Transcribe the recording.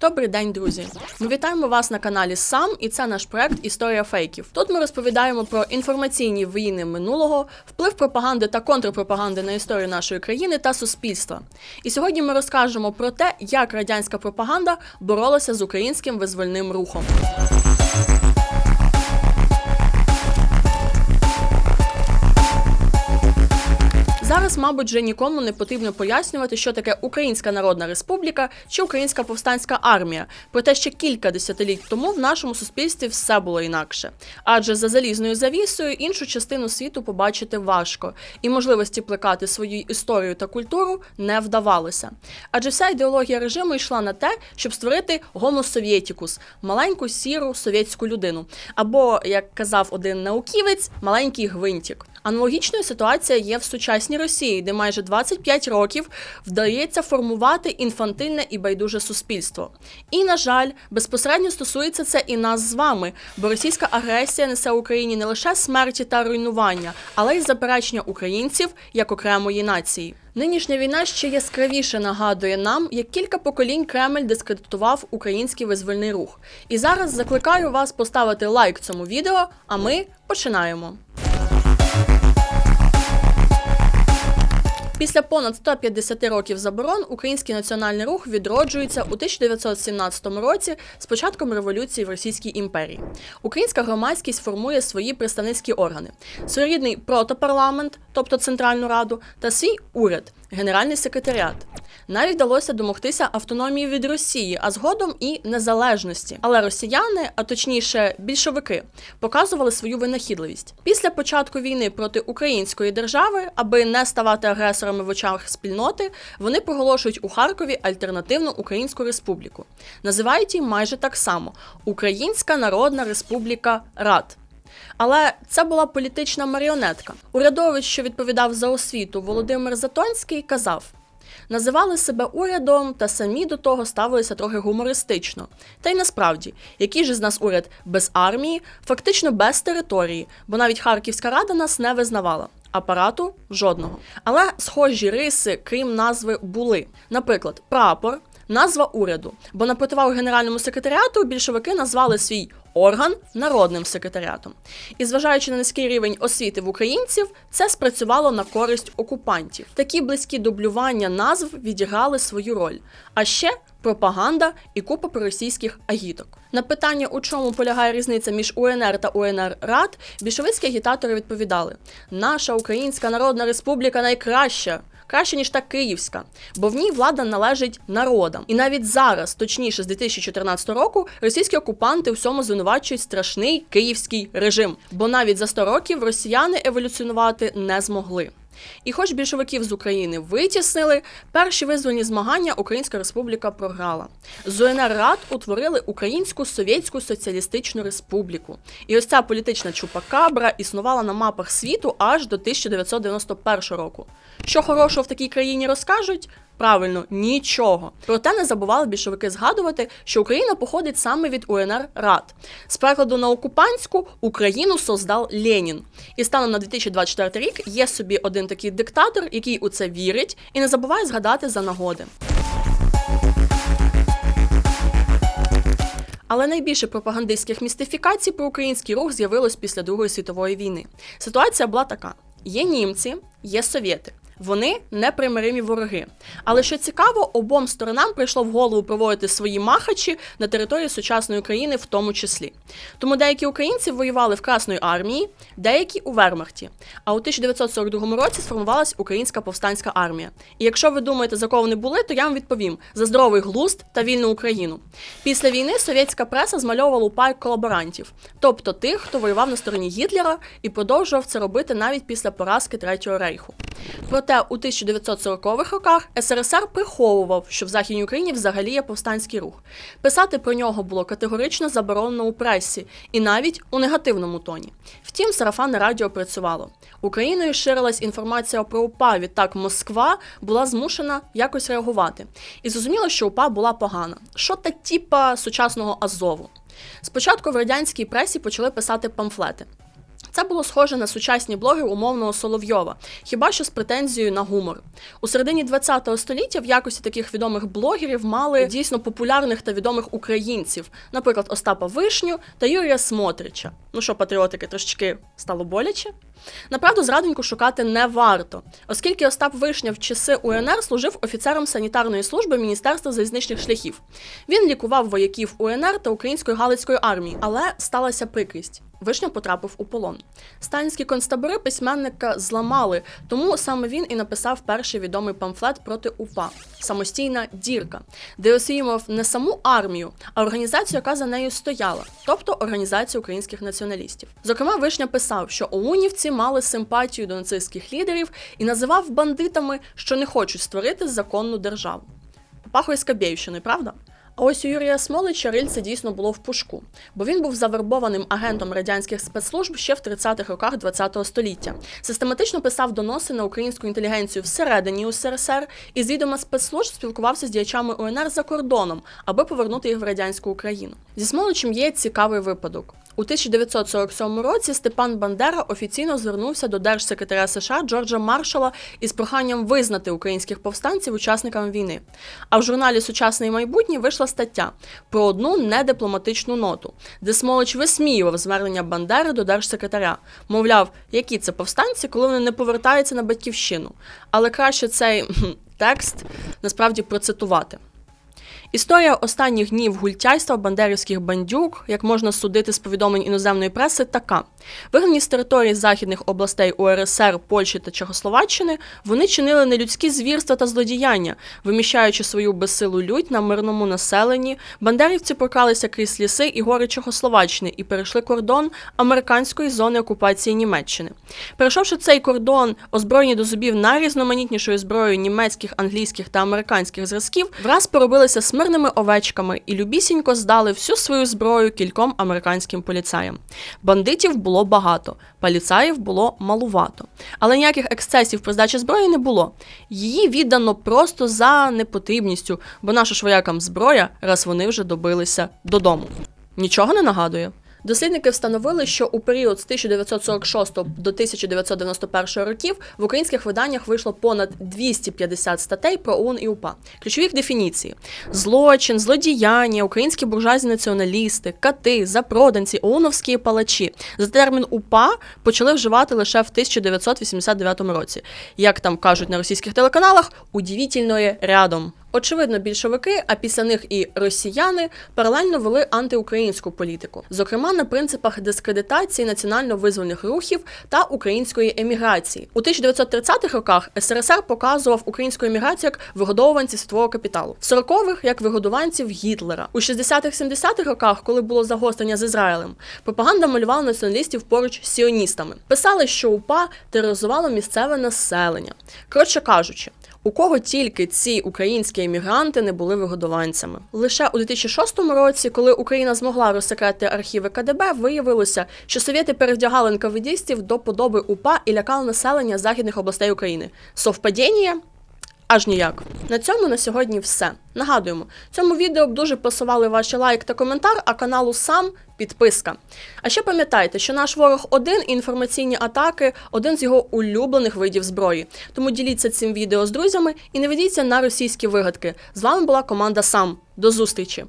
Добрий день, друзі! Ми вітаємо вас на каналі Сам, і це наш проект Історія фейків. Тут ми розповідаємо про інформаційні війни минулого, вплив пропаганди та контрпропаганди на історію нашої країни та суспільства. І сьогодні ми розкажемо про те, як радянська пропаганда боролася з українським визвольним рухом. Зараз, мабуть, вже нікому не потрібно пояснювати, що таке Українська Народна Республіка чи Українська повстанська армія. Проте ще кілька десятиліть тому в нашому суспільстві все було інакше. Адже за залізною завісою іншу частину світу побачити важко, і можливості плекати свою історію та культуру не вдавалося. Адже вся ідеологія режиму йшла на те, щоб створити Sovieticus – маленьку сіру совєтську людину. Або, як казав один науківець, маленький гвинтик. Аналогічною ситуація є в сучасній Росії, де майже 25 років вдається формувати інфантильне і байдуже суспільство. І, на жаль, безпосередньо стосується це і нас з вами, бо російська агресія несе Україні не лише смерті та руйнування, але й заперечення українців як окремої нації. Нинішня війна ще яскравіше нагадує нам, як кілька поколінь Кремль дискредитував український визвольний рух. І зараз закликаю вас поставити лайк цьому відео, а ми починаємо. Після понад 150 років заборон український національний рух відроджується у 1917 році з початком революції в Російській імперії. Українська громадськість формує свої представницькі органи: своєрідний протопарламент, тобто Центральну Раду, та свій уряд, генеральний секретаріат. Навіть вдалося домогтися автономії від Росії, а згодом і незалежності. Але росіяни, а точніше більшовики, показували свою винахідливість. Після початку війни проти української держави, аби не ставати агресорами в очах спільноти, вони проголошують у Харкові альтернативну Українську Республіку. Називають її майже так само: Українська Народна Республіка Рад. Але це була політична маріонетка. Урядович, що відповідав за освіту Володимир Затонський, казав. Називали себе урядом та самі до того ставилися трохи гумористично. Та й насправді, який же з нас уряд без армії, фактично без території, бо навіть Харківська рада нас не визнавала. Апарату жодного. Але схожі риси, крім назви, були. Наприклад, прапор, назва уряду. Бо на противагу генеральному секретаріату більшовики назвали свій орган народним секретаріатом. І зважаючи на низький рівень освіти в українців, це спрацювало на користь окупантів. Такі близькі дублювання назв відіграли свою роль. А ще пропаганда і купа проросійських агіток. На питання, у чому полягає різниця між УНР та УНР Рад, більшовицькі агітатори відповідали: наша Українська Народна Республіка найкраща. Краще ніж та київська, бо в ній влада належить народам. І навіть зараз, точніше з 2014 року, російські окупанти всьому звинувачують страшний київський режим, бо навіть за 100 років росіяни еволюціонувати не змогли. І хоч більшовиків з України витіснили, перші визвольні змагання Українська Республіка програла. З УНР Рад утворили Українську Совєтську Соціалістичну Республіку. І ось ця політична чупакабра існувала на мапах світу аж до 1991 року. Що хорошого в такій країні розкажуть? Правильно, нічого. Проте не забували більшовики згадувати, що Україна походить саме від УНР Рад. З перекладу на окупантську Україну создав Ленін. І станом на 2024 рік є собі один такий диктатор, який у це вірить і не забуває згадати за нагоди. Але найбільше пропагандистських містифікацій про український рух з'явилось після Другої світової війни. Ситуація була така: є німці, є совєти. Вони непримиримі вороги. Але що цікаво, обом сторонам прийшло в голову проводити свої махачі на території сучасної України, в тому числі. Тому деякі українці воювали в Красної армії, деякі у Вермахті. А у 1942 році сформувалась Українська повстанська армія. І якщо ви думаєте, за кого вони були, то я вам відповім за здоровий глузд та вільну Україну. Після війни совєтська преса змальовувала у колаборантів, тобто тих, хто воював на стороні Гітлера і продовжував це робити навіть після поразки Третього рейху. Проте у 1940-х роках СРСР приховував, що в Західній Україні взагалі є повстанський рух. Писати про нього було категорично заборонено у пресі і навіть у негативному тоні. Втім, сарафанне радіо працювало. Україною ширилась інформація про УПА, відтак Москва була змушена якось реагувати. І зрозуміло, що УПА була погана. Що та типа сучасного Азову. Спочатку в радянській пресі почали писати памфлети. Це було схоже на сучасні блоги умовного Соловйова, хіба що з претензією на гумор. У середині ХХ століття в якості таких відомих блогерів мали дійсно популярних та відомих українців, наприклад, Остапа Вишню та Юрія Смотрича. Ну що, патріотики, трошечки стало боляче? Направду зрадоньку шукати не варто, оскільки Остап Вишня в часи УНР служив офіцером санітарної служби Міністерства залізничних шляхів. Він лікував вояків УНР та української галицької армії, але сталася прикрість. Вишня потрапив у полон. Сталінські концтабори письменника зламали, тому саме він і написав перший відомий памфлет проти УПА самостійна дірка, де осіював не саму армію, а організацію, яка за нею стояла, тобто організацію українських націоналістів. Зокрема, Вишня писав, що оунівці мали симпатію до нацистських лідерів і називав бандитами, що не хочуть створити законну державу. Пахує Скабєївщиною, правда? А ось у Юрія Смолича рильце дійсно було в пушку, бо він був завербованим агентом радянських спецслужб ще в 30-х роках ХХ століття. Систематично писав доноси на українську інтелігенцію всередині УСРСР і з відома спецслужб спілкувався з діячами УНР за кордоном, аби повернути їх в радянську Україну. Зі Смоличем є цікавий випадок. У 1947 році Степан Бандера офіційно звернувся до держсекретаря США Джорджа Маршала із проханням визнати українських повстанців учасниками війни. А в журналі Сучасне майбутнє вийшла стаття про одну недипломатичну ноту, де Смолич висміював звернення Бандери до держсекретаря. Мовляв, які це повстанці, коли вони не повертаються на батьківщину. Але краще цей текст насправді процитувати. Історія останніх днів гультяйства бандерівських бандюк, як можна судити з повідомлень іноземної преси, така: вигнані з території західних областей УРСР, Польщі та Чехословаччини, вони чинили нелюдські звірства та злодіяння, виміщаючи свою безсилу лють на мирному населенні. Бандерівці прокалися крізь ліси і гори Чехословаччини і перейшли кордон американської зони окупації Німеччини. Перейшовши цей кордон, озброєні до зубів найрізноманітнішою зброєю німецьких, англійських та американських зразків, враз поробилися смирними овечками і любісінько здали всю свою зброю кільком американським поліцаям. Бандитів було багато, поліцаїв було малувато. Але ніяких ексцесів при здачі зброї не було. Її віддано просто за непотрібністю, бо наша ж воякам зброя, раз вони вже добилися додому. Нічого не нагадує. Дослідники встановили, що у період з 1946 до 1991 років в українських виданнях вийшло понад 250 статей про ОУН і УПА. Ключові дефініції: злочин, злодіяння, українські буржуазні націоналісти, кати, запроданці, ОУНовські палачі. За термін УПА почали вживати лише в 1989 році. Як там кажуть на російських телеканалах, удивительноє рядом. Очевидно, більшовики, а після них і росіяни паралельно вели антиукраїнську політику, зокрема на принципах дискредитації національно-визвольних рухів та української еміграції. У 1930-х роках СРСР показував українську еміграцію як вигодовуванці світового капіталу, в 40-х – як вигодуванців Гітлера. У 60-х-70-х роках, коли було загострення з Ізраїлем, пропаганда малювала націоналістів поруч з сіоністами. Писали, що УПА тероризувало місцеве населення. Коротше кажучи. У кого тільки ці українські емігранти не були вигодованцями. Лише у 2006 році, коли Україна змогла розсекрети архіви КДБ, виявилося, що совєти перевдягали НКВДістів до подоби УПА і лякали населення західних областей України. Совпадіння? Аж ніяк. На цьому на сьогодні все. Нагадуємо, цьому відео б дуже пасували ваші лайк та коментар, а каналу сам підписка. А ще пам'ятайте, що наш ворог один і інформаційні атаки один з його улюблених видів зброї. Тому діліться цим відео з друзями і не ведіться на російські вигадки. З вами була команда Сам. До зустрічі!